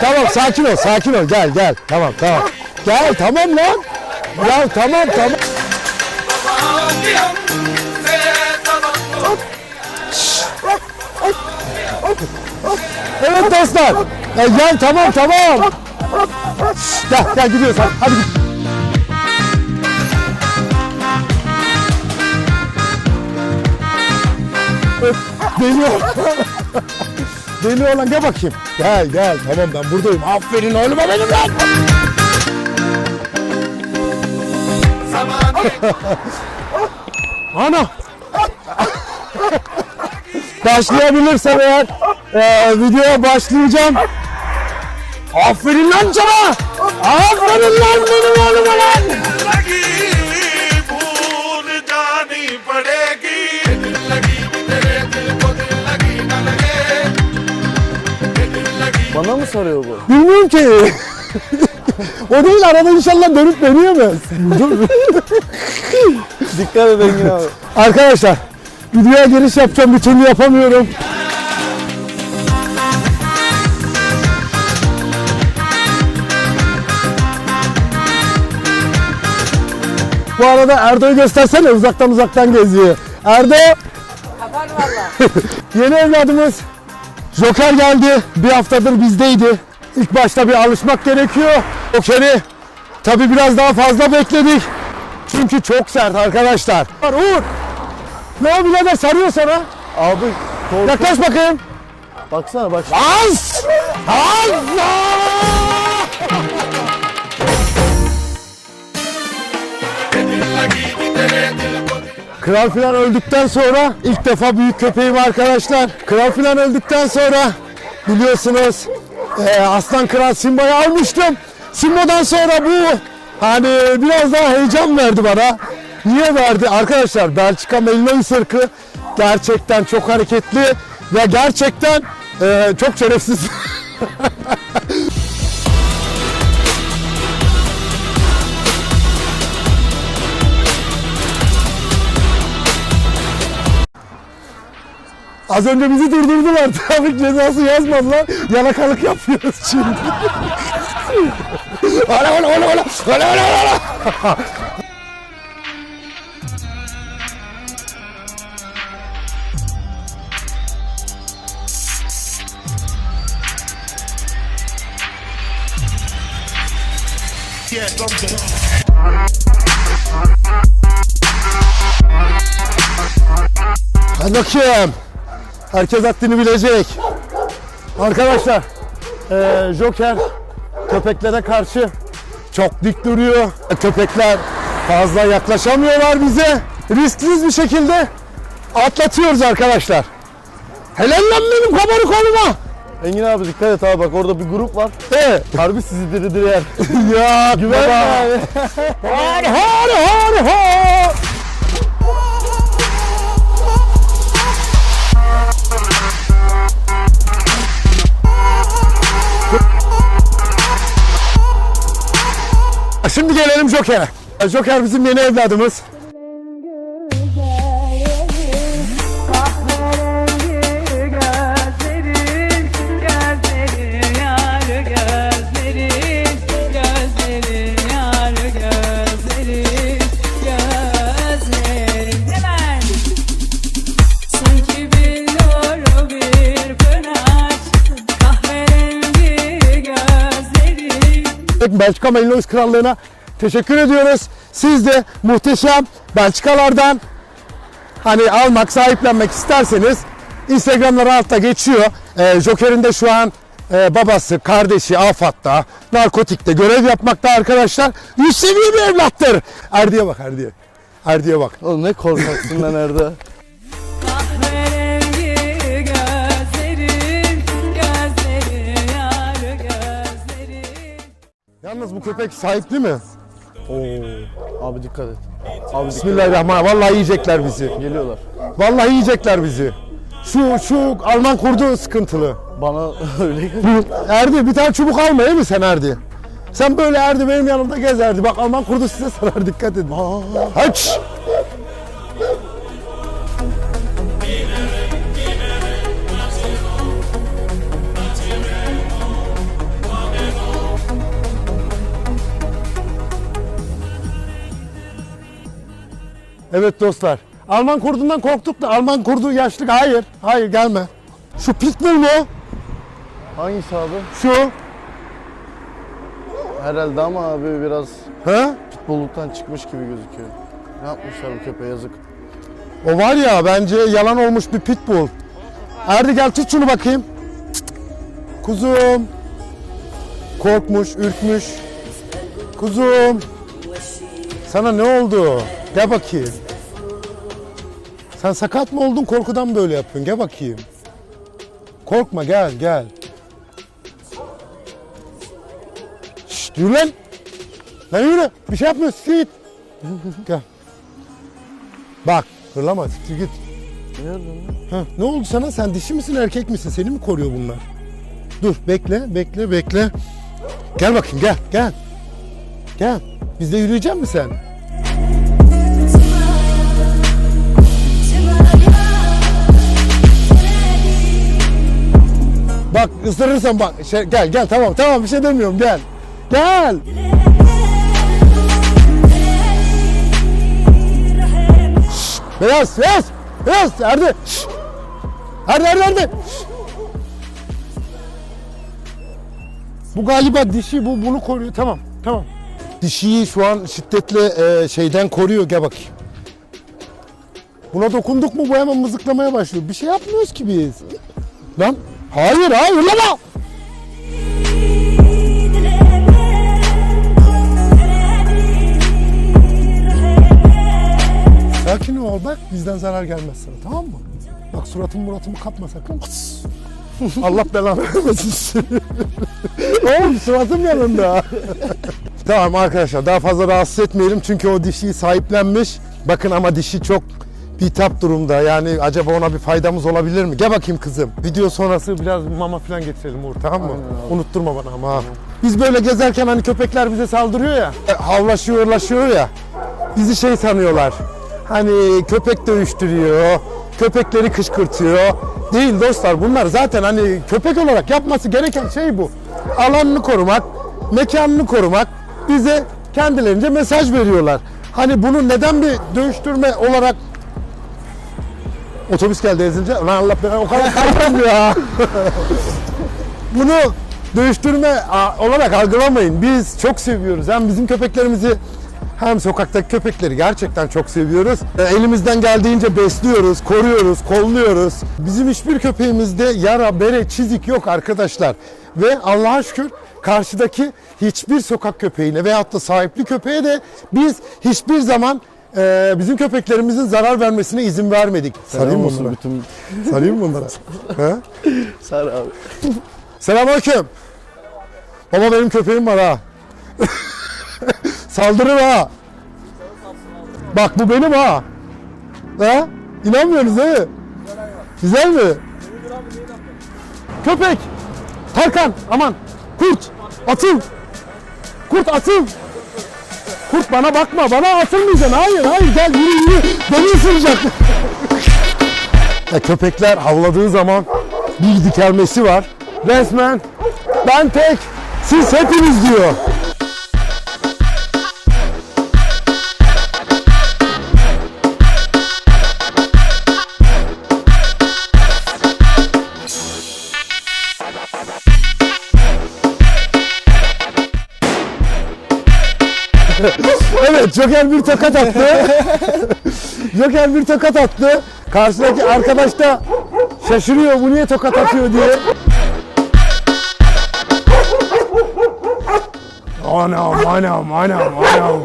Tamam sakin ol sakin ol gel gel tamam tamam. Gel tamam lan. Ya tamam tamam. Evet dostlar. Ya gel tamam tamam. Gel gel gidiyoruz hadi. hadi git. Öf, Deli oğlan gel bakayım. Gel gel tamam ben buradayım. Aferin oğluma benim lan. Ana. Başlayabilirsem eğer eee, videoya başlayacağım. Aferin lan sana. Aferin lan benim oğluma lan. Soruyor bu? Bilmiyorum ki. o değil arada inşallah dönüp dönüyor Dur. Dikkat et Engin abi. Arkadaşlar videoya giriş yapacağım bir türlü yapamıyorum. Bu arada Erdo'yu göstersene uzaktan uzaktan geziyor. Erdo! Yeni evladımız Joker geldi. Bir haftadır bizdeydi. İlk başta bir alışmak gerekiyor. Joker'i tabi biraz daha fazla bekledik. Çünkü çok sert arkadaşlar. Uğur! Ne o birader sarıyor sana? Abi kork- Yaklaş bakayım. baksana bak. Az! Allah! Kral filan öldükten sonra ilk defa büyük köpeğim arkadaşlar. Kral filan öldükten sonra biliyorsunuz eee, Aslan Kral Simba'yı almıştım. Simba'dan sonra bu hani biraz daha heyecan verdi bana. Niye verdi? Arkadaşlar Belçika Malinois ırkı gerçekten çok hareketli ve gerçekten eee, çok şerefsiz. Az önce bizi durdurdular. Trafik cezası yazmadılar. Yalakalık yapıyoruz şimdi. ola ola ola ola. Ola ola ola. Hadi bakayım. Herkes haddini bilecek. Arkadaşlar, eee, Joker köpeklere karşı çok dik duruyor. Köpekler fazla yaklaşamıyorlar bize. Risksiz bir şekilde atlatıyoruz arkadaşlar. Helal lan benim kabarık oğluma. Engin abi dikkat et abi bak orada bir grup var. He. Harbi sizi diri diri yer. ya Güven abi. Har har har har. Şimdi gelelim Joker'e. Joker bizim yeni evladımız. Belçika Malinois Krallığı'na teşekkür ediyoruz. Siz de muhteşem Belçikalardan hani almak, sahiplenmek isterseniz Instagram'lar altta geçiyor. Ee, Joker'in de şu an e, babası, kardeşi AFAD'da, narkotikte görev yapmakta arkadaşlar. Üst seviye bir evlattır. Erdi'ye bak Erdi'ye. Erdi'ye bak. Oğlum ne korkaksın lan Erda. Yalnız bu köpek sahipli mi? Oo. Abi dikkat et. Abi. Bismillahirrahmanirrahim. Vallahi yiyecekler bizi. Geliyorlar. Vallahi yiyecekler bizi. Şu şu Alman kurdu sıkıntılı. Bana öyle geliyor. Erdi bir tane çubuk alma değil mi sen Erdi? Sen böyle Erdi benim yanımda gez Erdi. Bak Alman kurdu size sarar dikkat edin. Haç! Evet dostlar. Alman kurdundan korktuk da Alman kurdu yaşlık. Hayır. Hayır gelme. Şu pitbull mu? Hangisi abi? Şu. Herhalde ama abi biraz Ha? pitbulluktan çıkmış gibi gözüküyor. Ne yapmışlar bu köpeğe yazık. O var ya bence yalan olmuş bir pitbull. Erdi gel tut şunu bakayım. Kuzum. Korkmuş, ürkmüş. Kuzum. Sana ne oldu? Gel bakayım. Sen sakat mı oldun korkudan böyle yapıyorsun? Gel bakayım. Korkma gel gel. Şşt yürü lan. Lan yürü. Bir şey yapmıyorsun. Git. gel. Bak fırlama siktir git. Nereden lan? Heh, ne oldu sana? Sen dişi misin erkek misin? Seni mi koruyor bunlar? Dur bekle bekle bekle. Gel bakayım gel gel. Gel. Bizde yürüyecek misin sen? Bak ısırırsan bak. Şey, gel gel tamam tamam bir şey demiyorum gel. Gel. Beyaz beyaz beyaz Erdi. Şşt. Erdi Erdi Erdi. Bu galiba dişi bu bunu koruyor tamam tamam. Dişiyi şu an şiddetle e, şeyden koruyor gel bakayım. Buna dokunduk mu bu hemen mızıklamaya başlıyor. Bir şey yapmıyoruz ki biz. Lan hayır hayır lan. Sakin ol bak bizden zarar gelmez sana tamam mı? Bak suratımı muratımı kapma sakın. Allah belanı vermesin. Oğlum suratım yanında. tamam arkadaşlar daha fazla rahatsız etmeyelim çünkü o dişiyi sahiplenmiş. Bakın ama dişi çok bitap durumda yani acaba ona bir faydamız olabilir mi? Gel bakayım kızım. Video sonrası biraz mama falan getirelim Uğur tamam mı? Unutturma bana ama. ha. Biz böyle gezerken hani köpekler bize saldırıyor ya. e, Havlaşıyor, uğraşıyor ya. Bizi şey sanıyorlar. Hani köpek dövüştürüyor, köpekleri kışkırtıyor. Değil dostlar bunlar zaten hani köpek olarak yapması gereken şey bu. Alanını korumak, mekanını korumak. Bize kendilerince mesaj veriyorlar. Hani bunu neden bir dövüştürme olarak Otobüs geldi ezince. Lan Allah ben o kadar kalktım ya. Bunu dövüştürme a, olarak algılamayın. Biz çok seviyoruz. Hem bizim köpeklerimizi hem sokaktaki köpekleri gerçekten çok seviyoruz. E, Elimizden geldiğince besliyoruz, koruyoruz, kolluyoruz. Bizim hiçbir köpeğimizde yara, bere, çizik yok arkadaşlar. Ve Allah'a şükür karşıdaki hiçbir sokak köpeğine veyahut da sahipli köpeğe de biz hiçbir zaman e, bizim köpeklerimizin zarar vermesine izin vermedik. Sarayım mı bunlara? bütün Sarayım mı bunlara? He? sar abi. Selamünaleyküm. Baba benim köpeğim var ha. Saldırır ha. Bak bu benim ha. Ha? İnanmıyorsunuz değil mi? Güzel mi? Köpek. Tarkan aman. Kurt. Atıl. Kurt atıl. Kurt bana bakma. Bana atılmayacaksın. Hayır hayır gel yürü yürü. Beni ısıracak. Köpekler havladığı zaman bir dikelmesi var. Resmen ben tek, siz hepiniz diyor. Joker bir tokat attı. Joker bir tokat attı. Karşıdaki arkadaş da şaşırıyor bu niye tokat atıyor diye. Anam anam anam anam.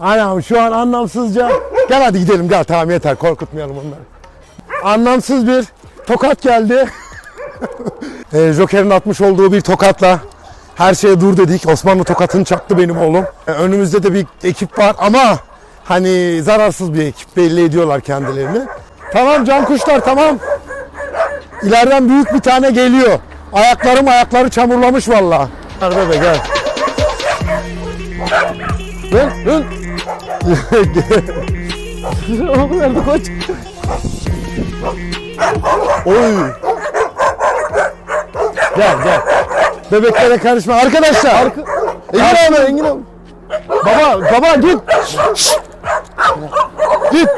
Anam şu an anlamsızca. Gel hadi gidelim gel tamam yeter korkutmayalım onları. Anlamsız bir tokat geldi. Ee, Joker'in atmış olduğu bir tokatla her şeye dur dedik. Osmanlı tokatını çaktı benim oğlum. Ee, önümüzde de bir ekip var ama hani zararsız bir ekip belli ediyorlar kendilerini. Tamam can kuşlar tamam. İleriden büyük bir tane geliyor. Ayaklarım ayakları çamurlamış vallahi. Gel bebe gel. Dön dön. Oğlum nerede koç? Oy. Gel gel. Bebeklere karışma. Arkadaşlar. Engin abi Engin abi. Baba baba git. Git.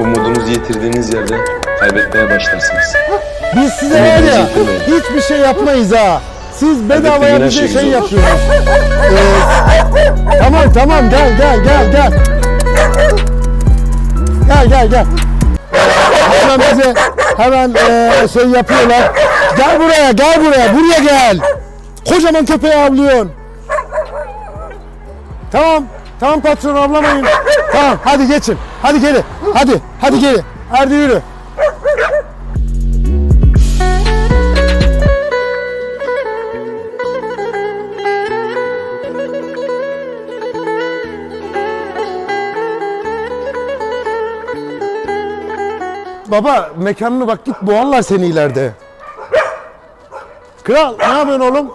Umudunuzu yitirdiğiniz yerde kaybetmeye başlarsınız. Biz size var ya hiçbir şey yapmayız ha. Siz bedavaya bize şey şey yapıyorsunuz. Ee, tamam tamam gel gel gel gel. Gel gel gel. Hemen bize hemen eee, şey yapıyorlar. Gel buraya gel buraya buraya gel. Kocaman köpeği avlıyorsun. Tamam. Tamam patron avlamayın. Tamam hadi geçin. Hadi geri. Hadi. Hadi geri. Hadi yürü. Baba mekanına bak git boğarlar seni ileride. Kral ne yapıyorsun oğlum?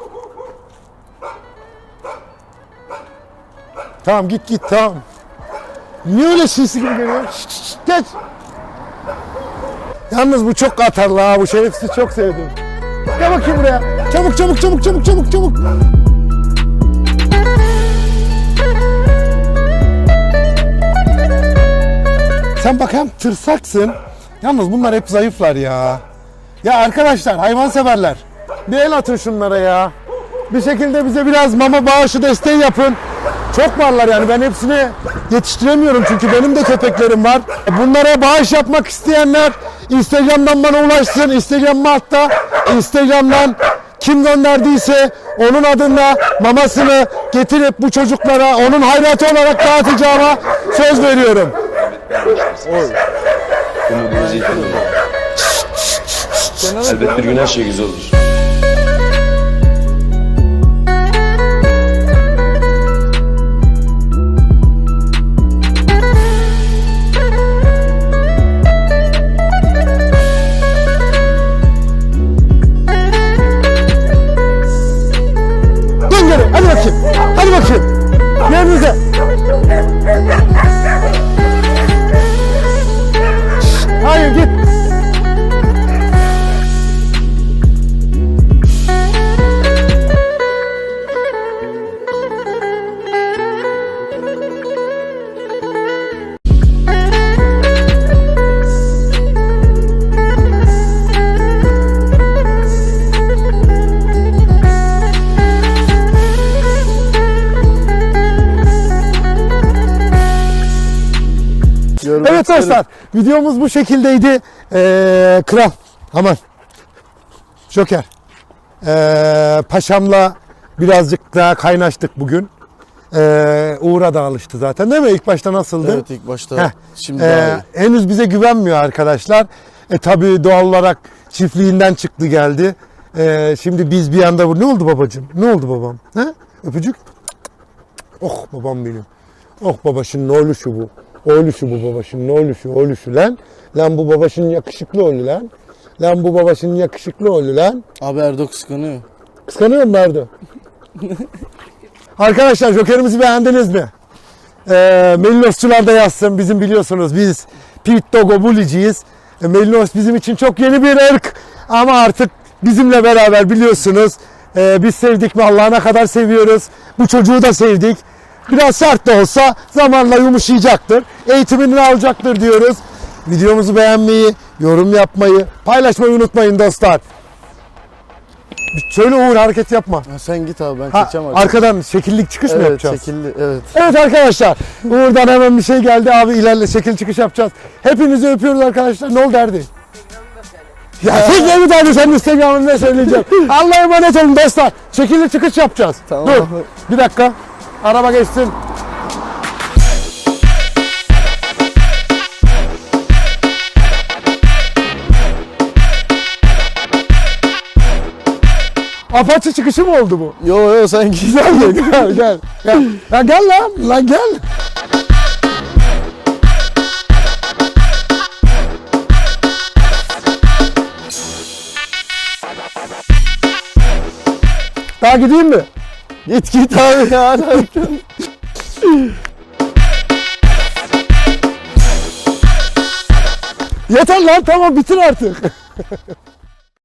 Tamam git git tamam. Niye öyle sinsi gibi geliyor? Şşt, şşt, geç. Yalnız bu çok atarlı ha bu şerefsizi çok sevdim. Gel bakayım buraya. Çabuk çabuk çabuk çabuk çabuk çabuk. Sen bak hem tırsaksın. Yalnız bunlar hep zayıflar ya. Ya arkadaşlar hayvan severler. Bir el atın şunlara ya. Bir şekilde bize biraz mama bağışı desteği yapın. Çok varlar yani ben hepsini yetiştiremiyorum çünkü benim de köpeklerim var. Bunlara bağış yapmak isteyenler Instagram'dan bana ulaşsın. Instagram'ıma hatta Instagram'dan kim gönderdiyse onun adına mamasını getirip bu çocuklara onun hayratı olarak dağıtacağıma söz veriyorum. Umudunuzu yitirmeyin. Elbet bir gün her şey güzel olur. Dostlar videomuz bu şekildeydi. Ee, kral aman Joker ee, Paşam'la birazcık daha kaynaştık bugün. Ee, Uğur'a da alıştı zaten değil mi? İlk başta nasıldı? Evet ilk başta. Heh, Şimdi ee, daha iyi. henüz bize güvenmiyor arkadaşlar. E tabi doğal olarak çiftliğinden çıktı geldi. Ee, şimdi biz bir anda ne oldu babacığım? Ne oldu babam? He? Öpücük. Oh babam benim. Oh babaşın ne oluşu bu? Oğluşu bu babaşın ne oluşu? Oğluşu lan. Lan bu babaşın yakışıklı oğlu lan. Lan bu babaşın yakışıklı oğlu lan. Abi Erdo kıskanıyor. Kıskanıyor mu Merdo? Arkadaşlar Joker'imizi beğendiniz mi? Ee, Melinosçular da yazsın. Bizim biliyorsunuz biz Pit Dogo Bully'ciyiz. E, Melinos bizim için çok yeni bir ırk. Ama artık bizimle beraber biliyorsunuz. e, biz sevdik mi Allah'ına kadar seviyoruz. Bu çocuğu da sevdik. Biraz sert de olsa zamanla yumuşayacaktır. Eğitimini alacaktır diyoruz. Videomuzu beğenmeyi, yorum yapmayı, paylaşmayı unutmayın dostlar. Şöyle Uğur hareket yapma. Ha, sen git abi ben Ha, çekeceğim abi. arkadan şekillik çıkış mı Evet yapacağız? şekilli evet. Evet arkadaşlar. Uğur'dan hemen bir şey geldi abi ilerle şekil çıkış yapacağız. Hepinizi öpüyoruz arkadaşlar. Ne oldu derdi? Ya siz ne mi derdi sen Instagram'ını ne söyleyeceğim. Allah'a emanet olun dostlar. Şekilli çıkış yapacağız. Tamam. Dur. Bir dakika. Araba geçsin. Apache çıkışı mı oldu bu? Yo yo sen git. Gel gel gel. Gel. Ya gel lan. Lan gel. Daha gideyim mi? Git git abi ya. Yeter lan tamam bitir artık.